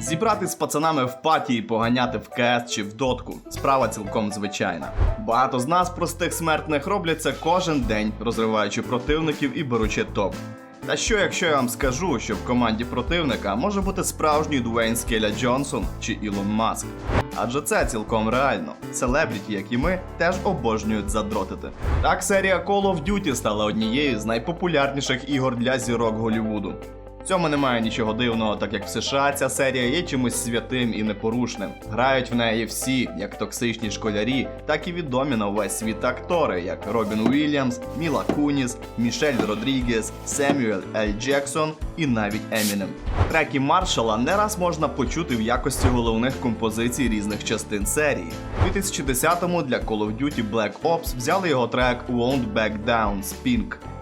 Зібрати з пацанами в паті і поганяти в КС чи в дотку справа цілком звичайна. Багато з нас, простих смертних, роблять це кожен день, розриваючи противників і беручи топ. Та що, якщо я вам скажу, що в команді противника може бути справжній Дуейн Скеля Джонсон чи Ілон Маск? Адже це цілком реально. Селебріті, як і ми, теж обожнюють задротити. Так серія Call of Duty стала однією з найпопулярніших ігор для зірок Голлівуду. Цьому немає нічого дивного, так як в США ця серія є чимось святим і непорушним. Грають в неї всі, як токсичні школярі, так і відомі на увесь світ актори, як Робін Уільямс, Міла Куніс, Мішель Родрігес, Семюель Ель Джексон і навіть Емінем. Треки Маршала не раз можна почути в якості головних композицій різних частин серії. У 2010-му для Call of Duty Black Ops взяли його трек Won't Back Down з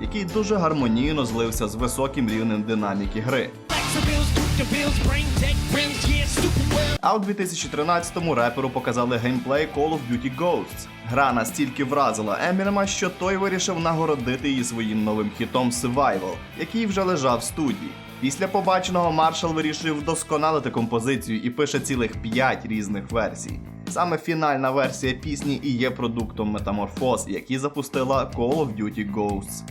який дуже гармонійно злився з високим рівнем динаміки гри. А у 2013-му реперу показали геймплей Call of Duty Ghosts. Гра настільки вразила Емінема, що той вирішив нагородити її своїм новим хітом Survival, який вже лежав в студії. Після побаченого Маршал вирішив вдосконалити композицію і пише цілих 5 різних версій. Саме фінальна версія пісні і є продуктом Метаморфоз, які запустила Call of Duty Ghosts.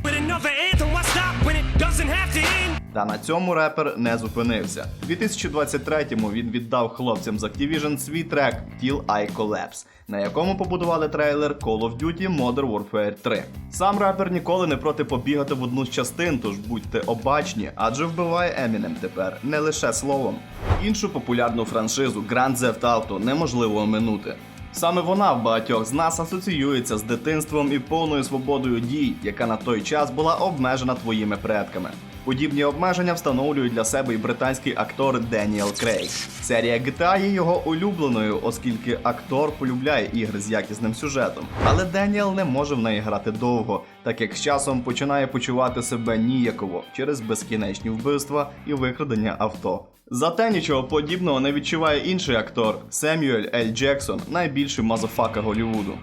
Та на цьому репер не зупинився. У 2023-му він віддав хлопцям з Activision свій трек Till I Collapse, на якому побудували трейлер Call of Duty Modern Warfare 3. Сам репер ніколи не проти побігати в одну з частин, тож будьте обачні, адже вбиває Eminem тепер не лише словом. Іншу популярну франшизу Grand Theft Auto неможливо оминути. Саме вона в багатьох з нас асоціюється з дитинством і повною свободою дій, яка на той час була обмежена твоїми предками. Подібні обмеження встановлюють для себе і британський актор Деніел Крейг. Серія GTA є його улюбленою, оскільки актор полюбляє ігри з якісним сюжетом. Але Деніел не може в неї грати довго, так як з часом починає почувати себе ніяково через безкінечні вбивства і викрадення авто. Зате нічого подібного не відчуває інший актор Семюель Ель Джексон, найбільший мазофака Голлівуду.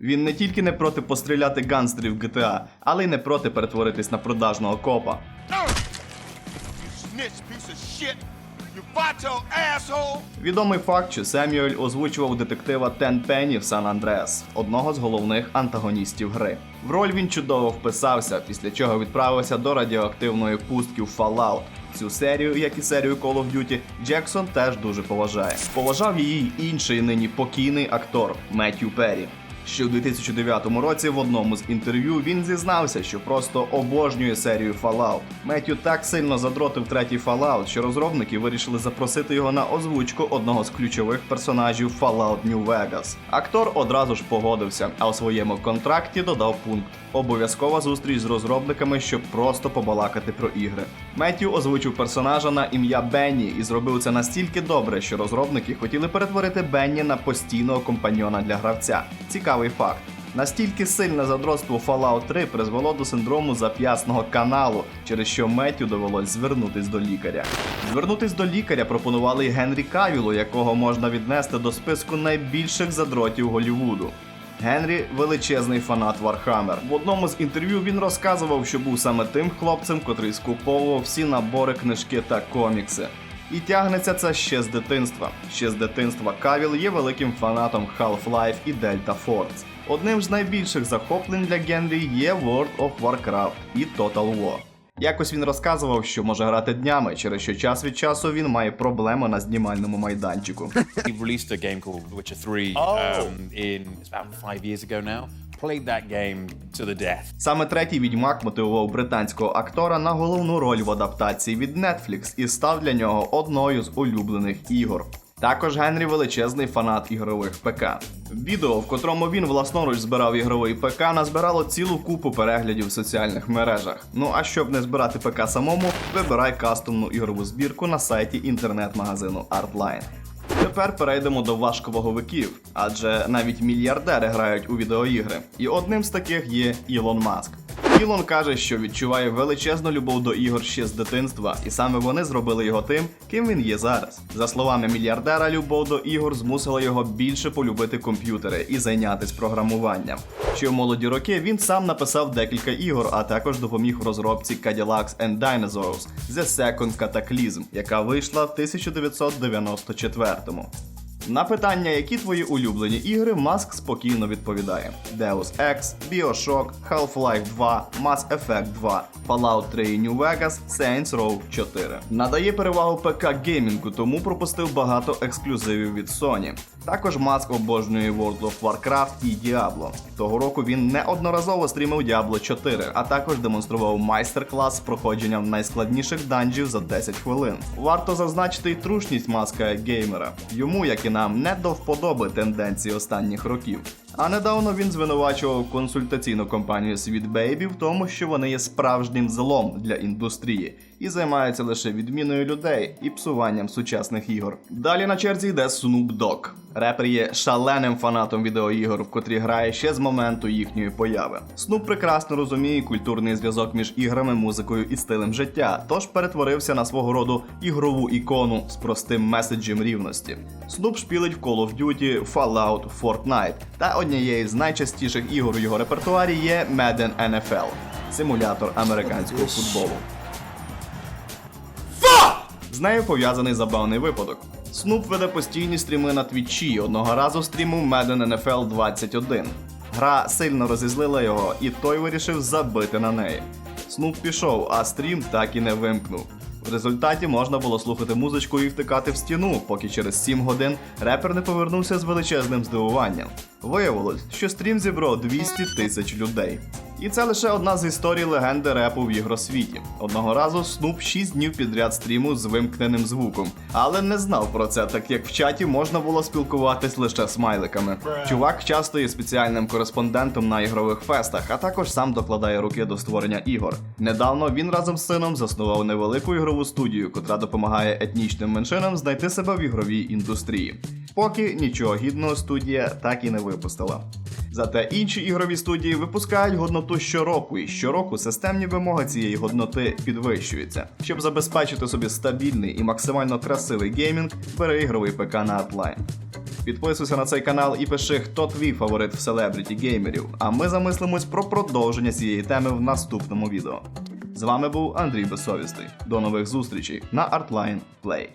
Він не тільки не проти постріляти ганстерів GTA, але й не проти перетворитись на продажного копа. Відомий факт, що Семюель озвучував детектива Тен Пенні в Сан Андреас, одного з головних антагоністів гри. В роль він чудово вписався, після чого відправився до радіоактивної пустки в Fallout. Цю серію, як і серію Call of Duty, Джексон теж дуже поважає. Поважав її інший нині покійний актор Меттью Перрі. Ще у 2009 році в одному з інтерв'ю він зізнався, що просто обожнює серію Fallout. Меттю так сильно задротив третій Fallout, що розробники вирішили запросити його на озвучку одного з ключових персонажів Fallout New Vegas. Актор одразу ж погодився, а у своєму контракті додав пункт: обов'язкова зустріч з розробниками, щоб просто побалакати про ігри. Меттю озвучив персонажа на ім'я Бенні і зробив це настільки добре, що розробники хотіли перетворити Бенні на постійного компаньйона для гравця. Цікавий факт. Настільки сильне задротство Fallout 3 призвело до синдрому зап'ясного каналу, через що Меттю довелось звернутись до лікаря. Звернутись до лікаря пропонували й Генрі Кавілу, якого можна віднести до списку найбільших задротів Голлівуду. Генрі величезний фанат Warhammer. В одному з інтерв'ю він розказував, що був саме тим хлопцем, котрий скуповував всі набори, книжки та комікси. І тягнеться це ще з дитинства. Ще з дитинства Кавіл є великим фанатом Half-Life і Delta Force. Одним з найбільших захоплень для Генрі є World of Warcraft і Total War. Якось він розказував, що може грати днями, через що час від часу він має проблеми на знімальному майданчику. He released a game called Witcher 3 um, in it's about five years ago now. Played that game to the death. Саме третій відьмак мотивував британського актора на головну роль в адаптації від Netflix і став для нього одною з улюблених ігор. Також Генрі величезний фанат ігрових ПК. Відео, в котрому він власноруч збирав ігровий ПК, назбирало цілу купу переглядів в соціальних мережах. Ну а щоб не збирати ПК самому, вибирай кастомну ігрову збірку на сайті інтернет-магазину Artline. Тепер перейдемо до важковаговиків, адже навіть мільярдери грають у відеоігри. І одним з таких є Ілон Маск. Ілон каже, що відчуває величезну любов до ігор ще з дитинства, і саме вони зробили його тим, ким він є зараз. За словами мільярдера, любов до ігор змусила його більше полюбити комп'ютери і зайнятися програмуванням. Ще в молоді роки він сам написав декілька ігор, а також допоміг в розробці Cadillacs and Dinosaurs The Second Cataclysm, яка вийшла в 1994-му. На питання, які твої улюблені ігри, Маск спокійно відповідає: Deus Ex, BioShock, Half-Life 2, Mass Effect 2, Fallout 3 New Vegas, Saints Row 4. Надає перевагу ПК геймінгу, тому пропустив багато ексклюзивів від Sony. Також Маск обожнює World of Warcraft і Diablo. Того року він неодноразово стрімив Diablo 4, а також демонстрував майстер-клас з проходженням найскладніших данжів за 10 хвилин. Варто зазначити й трушність маска геймера. Йому, як і нам, не до вподоби тенденції останніх років. А недавно він звинувачував консультаційну компанію SweetBaby в тому, що вони є справжнім злом для індустрії і займаються лише відміною людей і псуванням сучасних ігор. Далі на черзі йде Snoop Dogg. Репер є шаленим фанатом відеоігор, в котрі грає ще з моменту їхньої появи. Снуп прекрасно розуміє культурний зв'язок між іграми, музикою і стилем життя, тож перетворився на свого роду ігрову ікону з простим меседжем рівності. Снуп шпілить в Call of Duty, Fallout, Fortnite, та однією з найчастіших ігор у його репертуарі є Madden NFL – симулятор американського футболу. З нею пов'язаний забавний випадок. Снуп веде постійні стріми на твічі. Одного разу стрімив Madden NFL 21. Гра сильно розізлила його, і той вирішив забити на неї. Снуп пішов, а стрім так і не вимкнув. В результаті можна було слухати музичку і втикати в стіну, поки через 7 годин репер не повернувся з величезним здивуванням. Виявилось, що стрім зібрав 200 тисяч людей. І це лише одна з історій легенди репу в ігросвіті. Одного разу Снуп 6 днів підряд стріму з вимкненим звуком, але не знав про це, так як в чаті можна було спілкуватись лише смайликами. Чувак часто є спеціальним кореспондентом на ігрових фестах, а також сам докладає руки до створення ігор. Недавно він разом з сином заснував невелику ігрову студію, котра допомагає етнічним меншинам знайти себе в ігровій індустрії. Поки нічого гідного студія так і не випустила. Зате інші ігрові студії випускають годноту щороку, і щороку системні вимоги цієї годноти підвищуються. Щоб забезпечити собі стабільний і максимально красивий геймінг, бери ігровий ПК на Artline. Підписуйся на цей канал і пиши, хто твій фаворит в селебріті геймерів. А ми замислимось про продовження цієї теми в наступному відео. З вами був Андрій Безсовісний. До нових зустрічей на Artline Play.